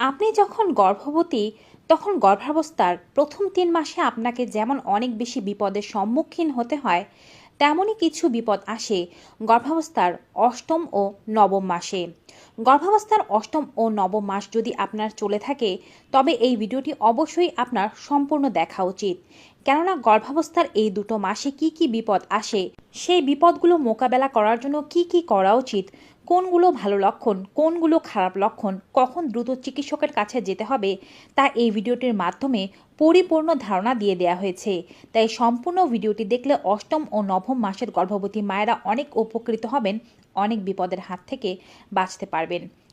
আপনি যখন গর্ভবতী, তখন গর্ভাবস্থার প্রথম তিন মাসে আপনাকে যেমন অনেক বেশি বিপদের সম্মুখীন হতে হয়, তেমনই কিছু বিপদ আসে গর্ভাবস্থার অষ্টম ও নবম মাসে। গর্ভাবস্থার অষ্টম ও নবম মাস যদি আপনার চলে থাকে, তবে এই ভিডিওটি অবশ্যই আপনার সম্পূর্ণ দেখা উচিত। কেননা গর্ভাবস্থার এই দুটো মাসে কি কি বিপদ আসে, সেই বিপদগুলো মোকাবেলা করার জন্য কি কি করা উচিত, কোনগুলো ভালো লক্ষণ, কোনগুলো খারাপ লক্ষণ, কখন দ্রুত চিকিৎসকের কাছে যেতে হবে, তা এই ভিডিওটির মাধ্যমে পরিপূর্ণ ধারণা দিয়ে দেওয়া হয়েছে। তাই সম্পূর্ণ ভিডিওটি দেখলে অষ্টম ও নবম মাসের গর্ভবতী মায়েরা অনেক উপকৃত হবেন, অনেক বিপদের হাত থেকে বাঁচতে পারবেন।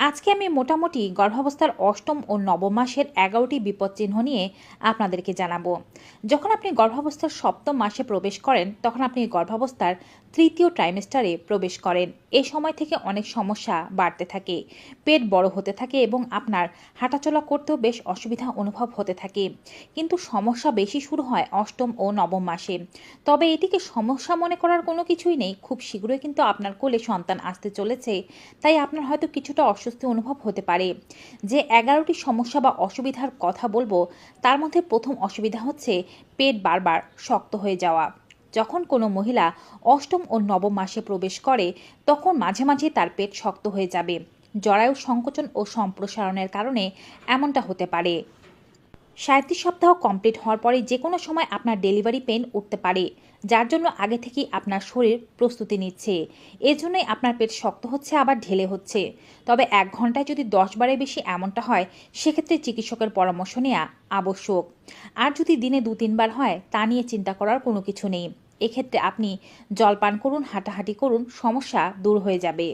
আজকে আমি মোটামুটি গর্ভাবস্থার অষ্টম ও নবম মাসের এগারোটি বিপদ চিহ্ন নিয়ে আপনাদেরকে জানাব। যখন আপনি গর্ভাবস্থার সপ্তম মাসে প্রবেশ করেন, তখন আপনি গর্ভাবস্থার তৃতীয় ট্রাইমেস্টারে প্রবেশ করেন। এ সময় থেকে অনেক সমস্যা বাড়তে থাকে। পেট বড় হতে থাকে এবং আপনার হাঁটাচলা করতেও বেশ অসুবিধা অনুভব হতে থাকে। কিন্তু সমস্যা বেশি শুরু হয় অষ্টম ও নবম মাসে। তবে এটিকে সমস্যা মনে করার কোনো কিছুই নেই। খুব শীঘ্রই কিন্তু আপনার কোলে সন্তান আসতে চলেছে। তাই আপনার হয়তো কিছুটা অস্বস্তি অনুভব হতে পারে। যে এগারোটি সমস্যা বা অসুবিধার কথা বলব, তার মধ্যে প্রথম অসুবিধা হচ্ছে পেট বারবার শক্ত হয়ে যাওয়া। যখন কোনো মহিলা অষ্টম ও নবম মাসে প্রবেশ করে, তখন মাঝে মাঝে তার পেট শক্ত হয়ে যাবে। জরায়ু সংকোচন ও সম্প্রসারণের কারণে এমনটা হতে পারে। সাঁত্রিশ সপ্তাহ কমপ্লিট হওয়ার পরে যে কোনো সময় আপনার ডেলিভারি পেন উঠতে পারে, যার জন্য আগে থেকেই আপনার শরীর প্রস্তুতি নিচ্ছে। এজন্যই আপনার পেট শক্ত হচ্ছে, আবার ঢেলে হচ্ছে। তবে এক ঘন্টায় যদি দশ বারের বেশি এমনটা হয়, সেক্ষেত্রে চিকিৎসকের পরামর্শ নেওয়া আবশ্যক। আর যদি দিনে দু তিনবার হয়, তা নিয়ে চিন্তা করার কোনো কিছু নেই। এক্ষেত্রে আপনি জল পান করুন, হাঁটাহাঁটি করুন, সমস্যা দূর হয়ে যাবে।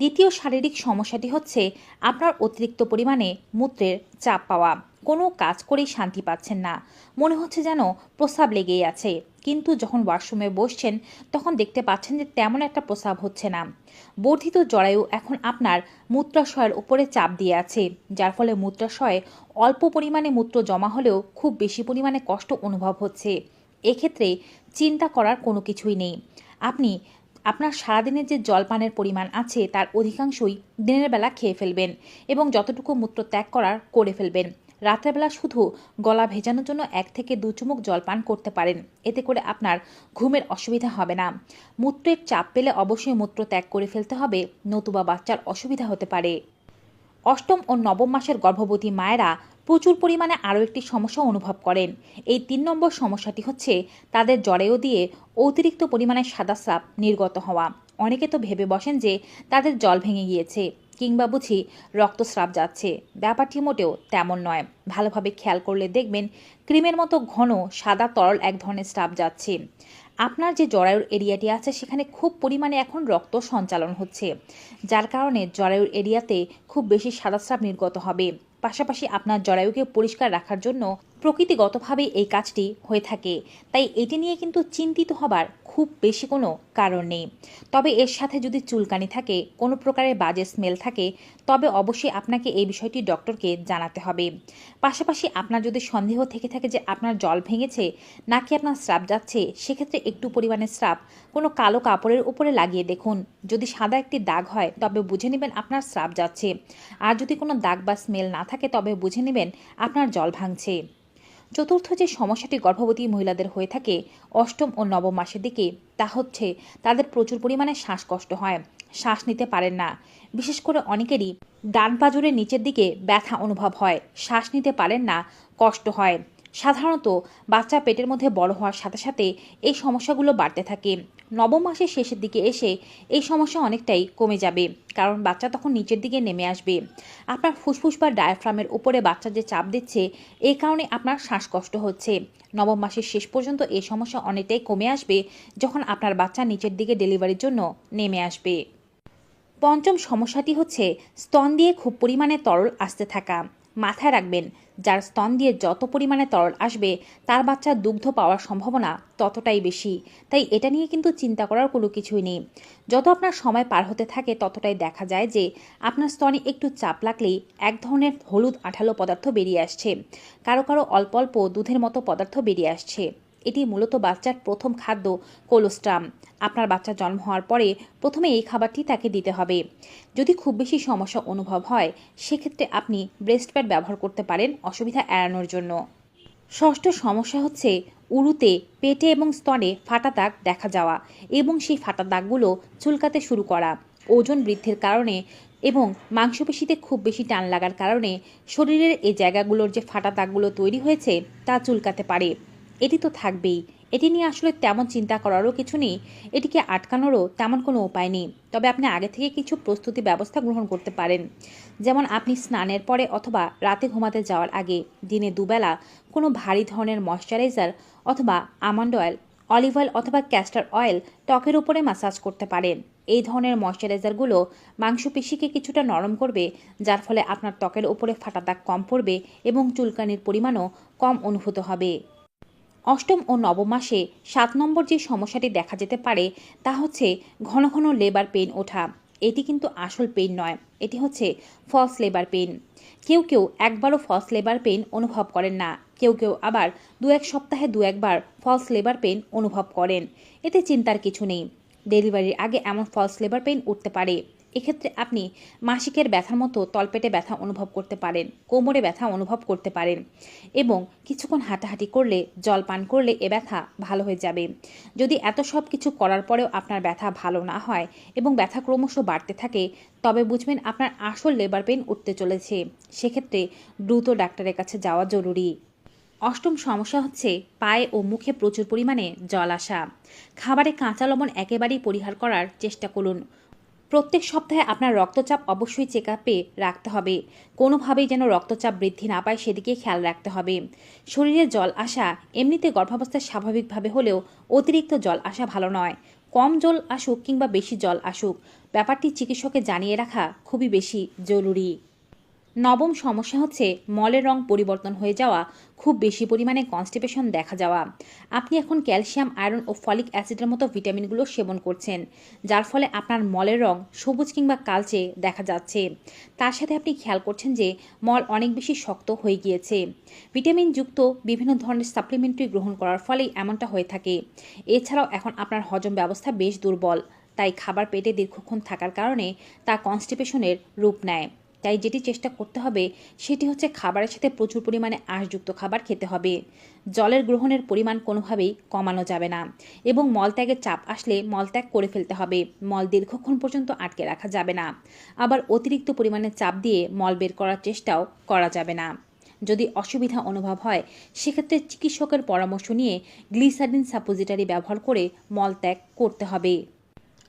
দ্বিতীয় শারীরিক সমস্যাটি হচ্ছে আপনার অতিরিক্ত পরিমাণে মূত্রের চাপ পাওয়া। কোনো কাজ করেই শান্তি পাচ্ছেন না। মনে হচ্ছে যেন প্রস্রাব লেগেই আছে। কিন্তু যখন ওয়াশরুমে বসছেন, তখন দেখতে পাচ্ছেন যে তেমন একটা প্রস্রাব হচ্ছে না। বর্ধিত জরায়ু এখন আপনার মূত্রাশয়ের উপরে চাপ দিয়ে আছে, যার ফলে মূত্রাশয়ে অল্প পরিমাণে মূত্র জমা হলেও খুব বেশি পরিমাণে কষ্ট অনুভব হচ্ছে। এক্ষেত্রে চিন্তা করার কোনো কিছুই নেই। আপনি আপনার সারাদিনের যে জলপানের পরিমাণ আছে, তার অধিকাংশই দিনের বেলা খেয়ে ফেলবেন এবং যতটুকু মূত্র ত্যাগ করার করে ফেলবেন। রাত্রেবেলা শুধু গলা ভেজানোর জন্য এক থেকে দু চুমুক জল পান করতে পারেন। এতে করে আপনার ঘুমের অসুবিধা হবে না। মূত্রের চাপ পেলে অবশ্যই মূত্র ত্যাগ করে ফেলতে হবে। নতুবা বাচ্চার অসুবিধা হতে পারে। অষ্টম ও নবম মাসের গর্ভবতী মায়েরা প্রচুর পরিমাণে আরও একটি সমস্যা অনুভব করেন। এই তিন নম্বর সমস্যাটি হচ্ছে তাদের জরেও দিয়ে অতিরিক্ত পরিমাণে সাদা স্রাব নির্গত হওয়া। অনেকে তো ভেবে বসেন যে তাদের জল ভেঙে গিয়েছে কিংবা বুঝি রক্তস্রাব যাচ্ছে। ব্যাপারটি মোটেও তেমন নয়। ভালোভাবে খেয়াল করলে দেখবেন ক্রিমের মতো ঘন, সাদা, তরল এক ধরনের স্রাব যাচ্ছে। আপনার যে জরায়ুর এরিয়াটি আছে সেখানে খুব পরিমাণে এখন রক্ত সঞ্চালন হচ্ছে, যার কারণে জরায়ুর এরিয়াতে খুব বেশি সাদা স্রাব নির্গত হবে। পাশাপাশি আপনার জরায়ুকে পরিষ্কার রাখার জন্য প্রকৃতিগতভাবে এই কাজটি হয়ে থাকে। তাই এটি নিয়ে কিন্তু চিন্তিত হবার খুব বেশি কোনো কারণ নেই। তবে এর সাথে যদি চুলকানি থাকে, কোনো প্রকারের বাজে স্মেল থাকে, তবে অবশ্যই আপনাকে এই বিষয়টি ডক্টরকে জানাতে হবে। পাশাপাশি আপনার যদি সন্দেহ থেকে থাকে যে আপনার জল ভেঙেছে নাকি আপনার স্রাব যাচ্ছে, সেক্ষেত্রে একটু পরিমাণে স্রাব কোনো কালো কাপড়ের উপরে লাগিয়ে দেখুন। যদি সাদা একটি দাগ হয়, তবে বুঝে নেবেন আপনার স্রাব যাচ্ছে। আর যদি কোনো দাগ বা স্মেল না থাকে, তবে বুঝে নেবেন আপনার জল ভাঙছে। চতুর্থ যে সমস্যাটি গর্ভবতী মহিলাদের হয়ে থাকে অষ্টম ও নবম মাসের দিকে, তা হচ্ছে তাদের প্রচুর পরিমাণে শ্বাসকষ্ট হয়। শ্বাস নিতে পারেন না। বিশেষ করে অনেকেরই ডান পাজুরের নিচের দিকে ব্যথা অনুভব হয়। শ্বাস নিতে পারেন না, কষ্ট হয়। সাধারণত বাচ্চা পেটের মধ্যে বড় হওয়ার সাথে সাথে এই সমস্যাগুলো বাড়তে থাকে। নবম মাসের শেষের দিকে এসে এই সমস্যা অনেকটাই কমে যাবে, কারণ বাচ্চা তখন নিচের দিকে নেমে আসবে। আপনার ফুসফুস বা ডায়াফ্রামের উপরে বাচ্চা যে চাপ দিচ্ছে এই কারণে আপনার শ্বাসকষ্ট হচ্ছে। নবম মাসের শেষ পর্যন্ত এই সমস্যা অনেকটাই কমে আসবে যখন আপনার বাচ্চা নিচের দিকে ডেলিভারির জন্য নেমে আসবে। পঞ্চম সমস্যাটি হচ্ছে স্তন দিয়ে খুব পরিমাণে তরল আসতে থাকা। মাথায় রাখবেন। যার স্তন দিয়ে যত পরিমাণে তরল আসবে, তার বাচ্চার দুগ্ধ পাওয়ার সম্ভাবনা ততটাই বেশি। তাই এটা নিয়ে কিন্তু চিন্তা করার কোনো কিছুই নেই। যত আপনার সময় পার হতে থাকে, ততটাই দেখা যায় যে আপনার স্তনে একটু চাপ লাগলেই এক ধরনের হলুদ আঠালো পদার্থ বেরিয়ে আসছে। কারও কারও অল্প অল্প দুধের মতো পদার্থ বেরিয়ে আসছে। এটি মূলত বাচ্চার প্রথম খাদ্য, কোলোস্ট্রাম। আপনার বাচ্চা জন্ম হওয়ার পরে প্রথমে এই খাবারটি তাকে দিতে হবে। যদি খুব বেশি সমস্যা অনুভব হয়, সেক্ষেত্রে আপনি ব্রেস্ট প্যাড ব্যবহার করতে পারেন অসুবিধা এড়ানোর জন্য। ষষ্ঠ সমস্যা হচ্ছে উরুতে পেটে এবং স্তনে ফাটা দাগ দেখা যাওয়া এবং সেই ফাটা দাগগুলো চুলকাতে শুরু করা। ওজন বৃদ্ধির কারণে এবং মাংসপেশিতে খুব বেশি টান লাগার কারণে শরীরের এই জায়গাগুলোর যে ফাটা দাগগুলো তৈরি হয়েছে, তা চুলকাতে পারে। এটি তো থাকবেই। এটি নিয়ে আসলে তেমন চিন্তা করারও কিছু নেই। এটিকে আটকানোরও তেমন কোনো উপায় নেই। তবে আপনি আগে থেকে কিছু প্রস্তুতি ব্যবস্থা গ্রহণ করতে পারেন। যেমন আপনি স্নানের পরে অথবা রাতে ঘুমাতে যাওয়ার আগে দিনে দুবেলা কোনো ভারী ধরনের ময়শ্চারাইজার অথবা আমন্ড অয়েল, অলিভ অয়েল অথবা ক্যাস্টার অয়েল ত্বকের উপরে মাসাজ করতে পারেন। এই ধরনের ময়শ্চারাইজারগুলো মাংসপেশিকে কিছুটা নরম করবে, যার ফলে আপনার ত্বকের উপরে ফাটা দাগ কম পড়বে এবং চুলকানির পরিমাণও কম অনুভূত হবে। অষ্টম ও নবম মাসে সাত নম্বর যে সমস্যাটি দেখা যেতে পারে তা হচ্ছে ঘন ঘন লেবার পেইন ওঠা। এটি কিন্তু আসল পেইন নয়, এটি হচ্ছে ফলস লেবার পেইন কেউ কেউ একবারও ফলস লেবার পেইন অনুভব করেন না, কেউ কেউ আবার দু এক সপ্তাহে দু একবার ফলস লেবার পেইন অনুভব করেন। এতে চিন্তার কিছু নেই। ডেলিভারির আগে এমন ফলস লেবার পেইন উঠতে পারে। এক্ষেত্রে আপনি মাসিকের ব্যথার মতো তলপেটে ব্যথা অনুভব করতে পারেন, কোমরে ব্যথা অনুভব করতে পারেন এবং কিছুক্ষণ হাঁটাহাঁটি করলে, জল পান করলে এ ব্যথা ভালো হয়ে যাবে। যদি এত সব কিছু করার পরেও আপনার ব্যথা ভালো না হয় এবং ব্যথা ক্রমশ বাড়তে থাকে, তবে বুঝবেন আপনার আসল লেবার পেন উঠতে চলেছে। সেক্ষেত্রে দ্রুত ডাক্তারের কাছে যাওয়া জরুরি। অষ্টম সমস্যা হচ্ছে পায়ে ও মুখে প্রচুর পরিমাণে জল আসা। খাবারে কাঁচা লবণ একেবারেই পরিহার করার চেষ্টা করুন। প্রত্যেক সপ্তাহে আপনার রক্তচাপ অবশ্যই চেক আপে রাখতে হবে। কোনোভাবেই যেন রক্তচাপ বৃদ্ধি না পায়, সেদিকে খেয়াল রাখতে হবে। শরীরে জল আসা এমনিতে গর্ভাবস্থায় স্বাভাবিকভাবে হলেও অতিরিক্ত জল আসা ভালো নয়। কম জল আসুক কিংবা বেশি জল আসুক, ব্যাপারটি চিকিৎসকে জানিয়ে রাখা খুবই বেশি জরুরি। নবম সমস্যা হচ্ছে মলের রং পরিবর্তন হয়ে যাওয়া, খুব বেশি পরিমাণে কনস্টিপেশন দেখা যাওয়া। আপনি এখন ক্যালসিয়াম, আয়রন ও ফলিক অ্যাসিডের মতো ভিটামিনগুলো সেবন করছেন, যার ফলে আপনার মলের রং সবুজ কিংবা কালচে দেখা যাচ্ছে। তার সাথে আপনি খেয়াল করছেন যে মল অনেক বেশি শক্ত হয়ে গিয়েছে। ভিটামিনযুক্ত বিভিন্ন ধরনের সাপ্লিমেন্টারি গ্রহণ করার ফলেই এমনটা হয়ে থাকে। এছাড়াও এখন আপনার হজম ব্যবস্থা বেশ দুর্বল, তাই খাবার পেটে দীর্ঘক্ষণ থাকার কারণে তা কনস্টিপেশনের রূপ নেয়। তাই যেটি চেষ্টা করতে হবে, সেটি হচ্ছে খাবারের সাথে প্রচুর পরিমাণে আঁশযুক্ত খাবার খেতে হবে। জলের গ্রহণের পরিমাণ কোনোভাবেই কমানো যাবে না এবং মলত্যাগের চাপ আসলে মলত্যাগ করে ফেলতে হবে। মল দীর্ঘক্ষণ পর্যন্ত আটকে রাখা যাবে না। আবার অতিরিক্ত পরিমাণে চাপ দিয়ে মল বের করার চেষ্টাও করা যাবে না। যদি অসুবিধা অনুভব হয়, সেক্ষেত্রে চিকিৎসকের পরামর্শ নিয়ে গ্লিসারিন সাপোজিটারি ব্যবহার করে মলত্যাগ করতে হবে।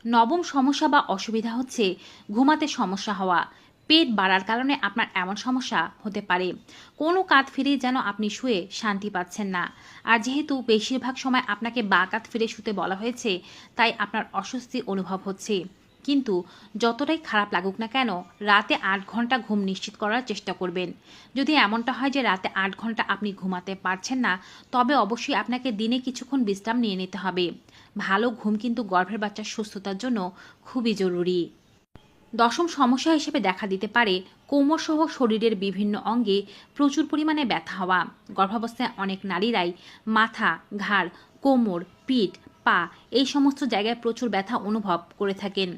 নবম সমস্যা বা অসুবিধা হচ্ছে ঘুমাতে সমস্যা হওয়া। পেট বাড়ার কারণে আপনার এমন সমস্যা হতে পারে। কোনো কাত ফিরে যেন আপনি শুয়ে শান্তি পাচ্ছেন না। আর যেহেতু বেশিরভাগ সময় আপনাকে বা কাত ফিরে শুতে বলা হয়েছে, তাই আপনার অস্বস্তি অনুভব হচ্ছে। কিন্তু যতটাই খারাপ লাগুক না কেন, রাতে আট ঘণ্টা ঘুম নিশ্চিত করার চেষ্টা করবেন। যদি এমনটা হয় যে রাতে আট ঘণ্টা আপনি ঘুমাতে পারছেন না, তবে অবশ্যই আপনাকে দিনে কিছুক্ষণ বিশ্রাম নিয়ে নিতে হবে। ভালো ঘুম কিন্তু গর্ভের বাচ্চার সুস্থতার জন্য খুবই জরুরি। দশম সমস্যা হিসেবে দেখা দিতে পারে কোমরসহ শরীরের বিভিন্ন অঙ্গে প্রচুর পরিমাণে ব্যথা হওয়া। গর্ভাবস্থায় অনেক নারীরাই মাথা, ঘাড়, কোমর, পিঠ পা, এই সমস্ত জায়গায় প্রচুর ব্যথা অনুভব করে থাকেন।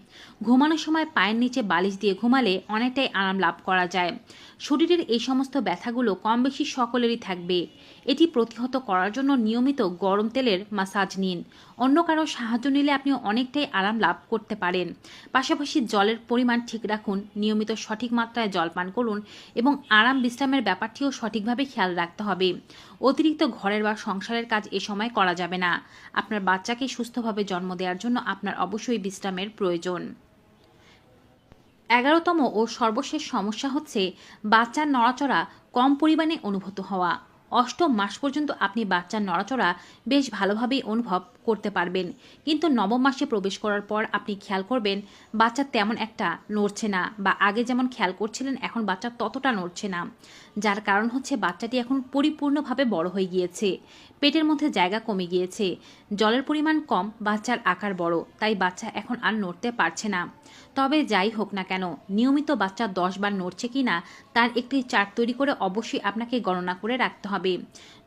ঘুমানোর সময় পায়ের নিচে বালিশ দিয়ে ঘুমালে অনেকটাই আরাম লাভ করা যায়। শরীরের এই সমস্ত ব্যথাগুলো কম বেশি সকলেরই থাকবে। এটি প্রতিহত করার জন্য নিয়মিত গরম তেলের মাসাজ নিন। অন্য কারও সাহায্য নিলে আপনি অনেকটাই আরাম লাভ করতে পারেন। পাশাপাশি জলের পরিমাণ ঠিক রাখুন, নিয়মিত সঠিক মাত্রায় জল পান করুন এবং আরাম বিশ্রামের ব্যাপারটিও সঠিকভাবে খেয়াল রাখতে হবে। অতিরিক্ত ঘরের বা সংসারের কাজ এ সময় করা যাবে না। আপনার বাচ্চাকে সুস্থভাবে জন্ম দেওয়ার জন্য আপনার অবশ্যই বিশ্রামের প্রয়োজন। এগারোতম ও সর্বশেষ সমস্যা হচ্ছে বাচ্চার নড়াচড়া কম পরিমাণে অনুভূত হওয়া। অষ্টম মাস পর্যন্ত আপনি বাচ্চার নড়াচড়া বেশ ভালোভাবেই অনুভব করতে পারবেন। কিন্তু নবম মাসে প্রবেশ করার পর আপনি খেয়াল করবেন, বাচ্চা তেমন একটা নড়ছে না বা আগে যেমন খেয়াল করছিলেন, এখন বাচ্চা ততটা নড়ছে না। যার কারণ হচ্ছে বাচ্চাটি এখন পরিপূর্ণভাবে বড় হয়ে গিয়েছে। পেটের মধ্যে জায়গা কমে গিয়েছে। জলের পরিমাণ কম, বাচ্চার আকার বড়, তাই বাচ্চা এখন আর নড়তে পারছে না। তবে যাই হোক না কেন, নিয়মিত বাচ্চা দশ বার নড়ছে কি না তার একটি চার্ট তৈরি করে অবশ্যই আপনাকে গণনা করে রাখতে হবে।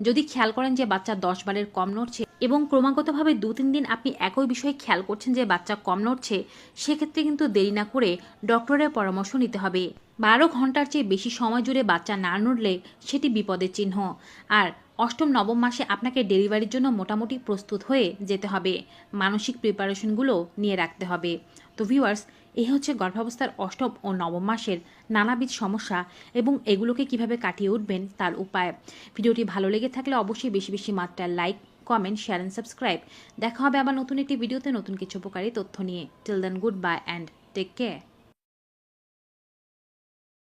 যদি খেয়াল করেন যে বাচ্চা দশ বারের কম নড়ছে এবং ক্রমাগতভাবে দু তিন দিন আপনি একই বিষয়ে খেয়াল করছেন যে বাচ্চা কম নড়ছে, সেক্ষেত্রে কিন্তু দেরি না করে ডক্টরের পরামর্শ নিতে হবে। বারো ঘণ্টার চেয়ে বেশি সময় জুড়ে বাচ্চা না নড়লে সেটি বিপদের চিহ্ন। আর অষ্টম, নবম মাসে আপনাকে ডেলিভারির জন্য মোটামুটি প্রস্তুত হয়ে যেতে হবে। মানসিক প্রিপারেশনগুলো নিয়ে রাখতে হবে। তো ভিউয়ার্স এই হচ্ছে গর্ভাবস্থার অষ্টম ও নবম মাসের নানাবিধ সমস্যা এবং এগুলোকে কীভাবে কাটিয়ে উঠবেন তার উপায়। ভিডিওটি ভালো লেগে থাকলে অবশ্যই বেশি বেশি মাত্রায় like comment share and subscribe দেখা হবে আবার নতুন একটি ভিডিওতে নতুন কিছু উপকারী তথ্য নিয়ে। Till then good bye and take care